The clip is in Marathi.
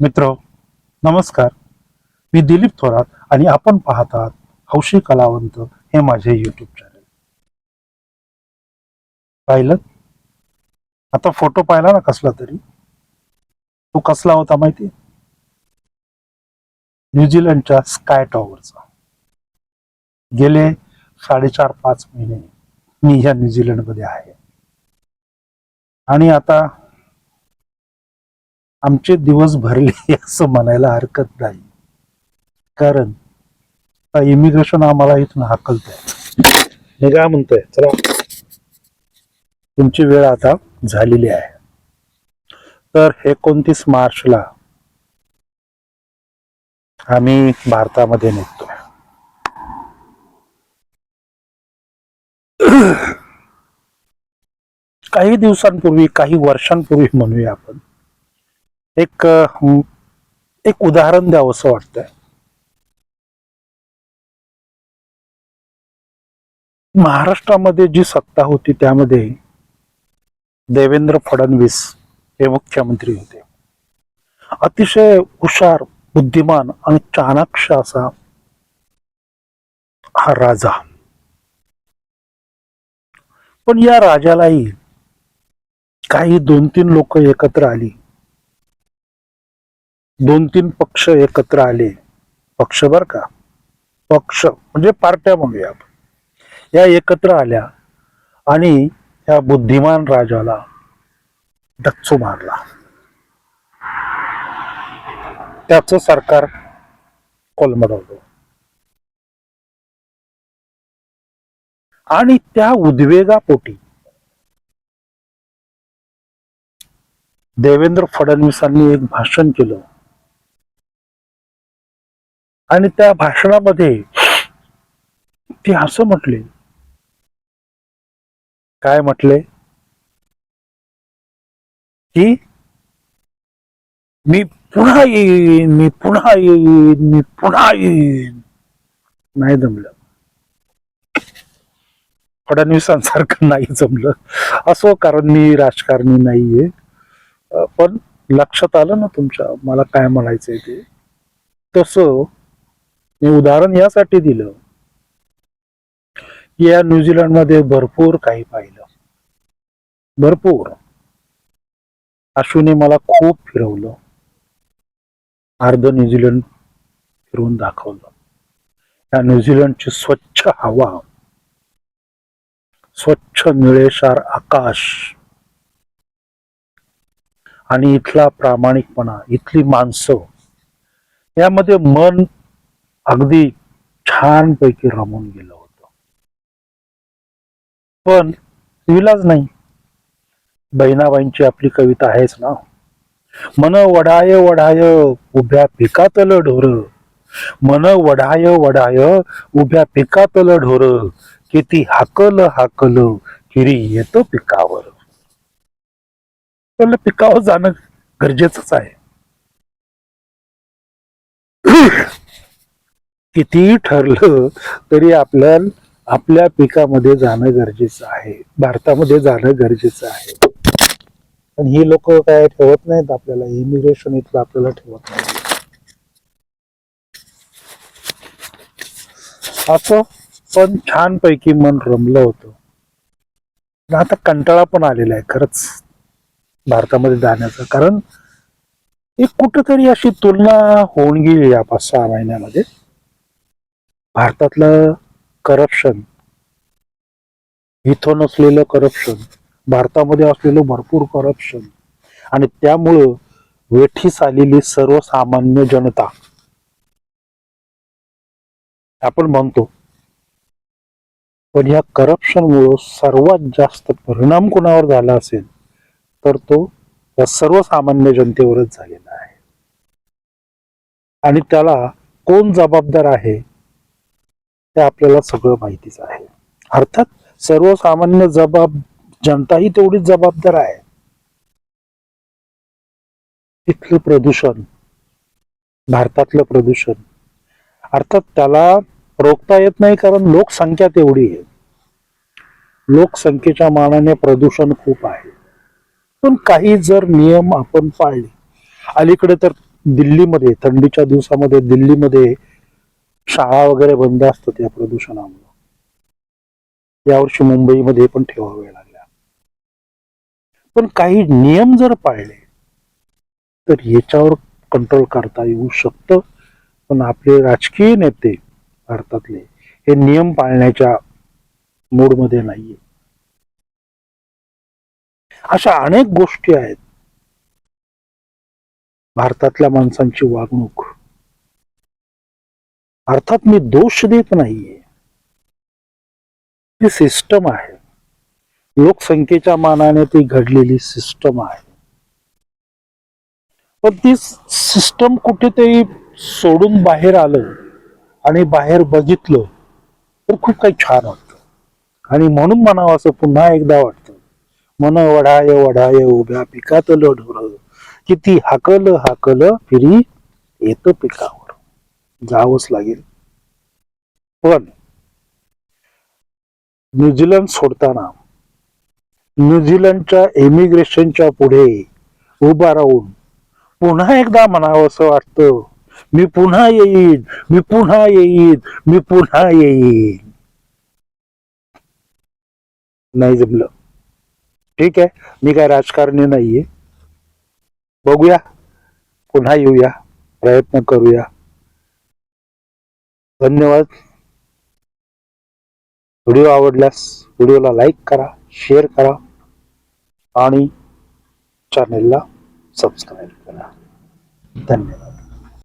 मित्र नमस्कार. मी दिलीप थोरात आणि आपण पाहतात हौशी कलावंत हे माझे युट्यूब चॅनल पाहिलं? आता फोटो पाहिला ना कसला तरी? तो कसला होता माहिती न्यूझीलंडच्या स्काय टॉवरचा गेले साडेचार पाच महिने मी ह्या न्यूझीलंडमध्ये आहे. आणि आता आमचे दिवस भरले असं म्हणायला हरकत नाही. कारण इमिग्रेशन आम्हाला इथून हाकलत आहे मी काय म्हणतोय? चला. तुमची वेळ आता झालेली आहे. तर एकोणतीस मार्चला आम्ही भारतामध्ये निघतोय. काही दिवसांपूर्वी काही वर्षांपूर्वी म्हणूया आपण. एक एक उदाहरण द्यावं असं वाटतंय. महाराष्ट्रामध्ये जी सत्ता होती त्यामध्ये देवेंद्र फडणवीस हे मुख्यमंत्री होते. अतिशय हुशार बुद्धिमान आणि चाणाक्ष असा हा राजा. पण या राजालाही काही दोन तीन लोक एकत्र आली. दोन तीन पक्ष एकत्र आले. पक्ष बर का? पक्ष म्हणजे पार्ट्या म्हणूया आपण. या एकत्र आल्या आणि या बुद्धिमान राजाला डच्चू मारला. त्याचं सरकार कोलमडवलं. आणि त्या उद्वेगापोटी देवेंद्र फडणवीसांनी एक भाषण केलं. आणि त्या भाषणामध्ये ते असं म्हटले. काय म्हटले? की मी पुन्हा येईन मी पुन्हा येईन मी पुन्हा येईन. नाही जमलं. फडणवीसांसारखं नाही जमलं. असो कारण मी राजकारणी नाहीये. पण लक्षात आलं ना तुमच्या मला काय म्हणायचंय ते? तसं मी उदाहरण यासाठी दिलं की या न्यूझीलंडमध्ये भरपूर काही पाहिलं. भरपूर. अश्विने मला खूप फिरवलं. अर्ध न्यूझीलंड फिरवून दाखवलं. या न्यूझीलंडची स्वच्छ हवा स्वच्छ निळेशार आकाश आणि इथला प्रामाणिकपणा इथली माणसं यामध्ये मन अगदी छानपैकी रमून गेलं होतं. पण विलाज नाही. बहिणाबाईंची आपली कविता आहेच ना. मन वढाय वढाय उभ्या पिकातल ढोर. मन वढाय वढाय उभ्या पिकातल ढोर. किती हाकल हाकल किरी येतो पिकावर. त्याला पिकावर जाणं गरजेचंच आहे. कितीही ठरलं तरी आपल्या आपल्या पिकामध्ये जाणं गरजेचं आहे. भारतामध्ये जाणं गरजेचं आहे. पण ही लोक काय ठेवत नाहीत आपल्याला इमिग्रेशन इथलं आपल्याला ठेवत नाही असं पण छानपैकी मन रमलं होतं. आता कंटाळा पण आलेला आहे खरंच भारतामध्ये जाण्याचा. कारण एक कुठंतरी अशी तुलना होऊन गेली या पाच सहा महिन्यामध्ये. भारतातलं करप्शन इथं नसलेलं करप्शन भारतामध्ये असलेलं भरपूर करप्शन आणि त्यामुळं वेठीस आलेली सर्वसामान्य जनता आपण म्हणतो पण या करप्शनमुळं सर्वात जास्त परिणाम कोणावर झाला असेल तर तो या सर्वसामान्य जनतेवरच झालेला आहे. आणि त्याला कोण जबाबदार आहे? ते आपल्याला सगळं माहितीच आहे. अर्थात सर्वसामान्य जबाब जनताही तेवढीच जबाबदार आहे. इथलं प्रदूषण भारतातलं प्रदूषण अर्थात त्याला रोखता येत नाही कारण लोकसंख्या तेवढी आहे. लोकसंख्येच्या मानाने प्रदूषण खूप आहे. पण काही जर नियम आपण पाळले अलीकडे तर दिल्लीमध्ये थंडीच्या दिवसामध्ये दिल्लीमध्ये शाळा वगैरे बंद असतात या प्रदूषणामुळे. यावर्षी मुंबईमध्ये पण ठेवावे लागल्या पण काही नियम जर पाळले तर याच्यावर कंट्रोल करता येऊ शकतं. पण आपले राजकीय नेते भारतातले हे नियम पाळण्याच्या मूडमध्ये नाहीये. अशा अनेक गोष्टी आहेत. भारतातल्या माणसांची वागणूक अर्थात मी दोष देत नाहीये. ती सिस्टम आहे. लोकसंख्येच्या मानाने ती घडलेली सिस्टम आहे. पण ती सिस्टम कुठेतरी सोडून बाहेर आलं आणि बाहेर बघितलं तर खूप काही छान वाटतं. आणि म्हणून म्हणावं असं पुन्हा एकदा वाटतं. मन वढाय वढाय उभ्या पिकातलं लढ किती हाकल हाकल फिरी येत पिकावर. जावंच लागेल. पण न्यूझीलंड सोडताना न्यूझीलंडच्या इमिग्रेशनच्या पुढे उभा राहून पुन्हा एकदा म्हणावं असं वाटतं मी पुन्हा येईन मी पुन्हा येईन मी पुन्हा येईन. नाही जमलं. ठीक आहे मी काय राजकारणी नाहीये. बघूया पुन्हा येऊया प्रयत्न करूया. धन्यवाद. व्हिडिओ आवडल्यास व्हिडिओला लाईक करा शेअर करा आणि चॅनेलला सबस्क्राईब करा. धन्यवाद.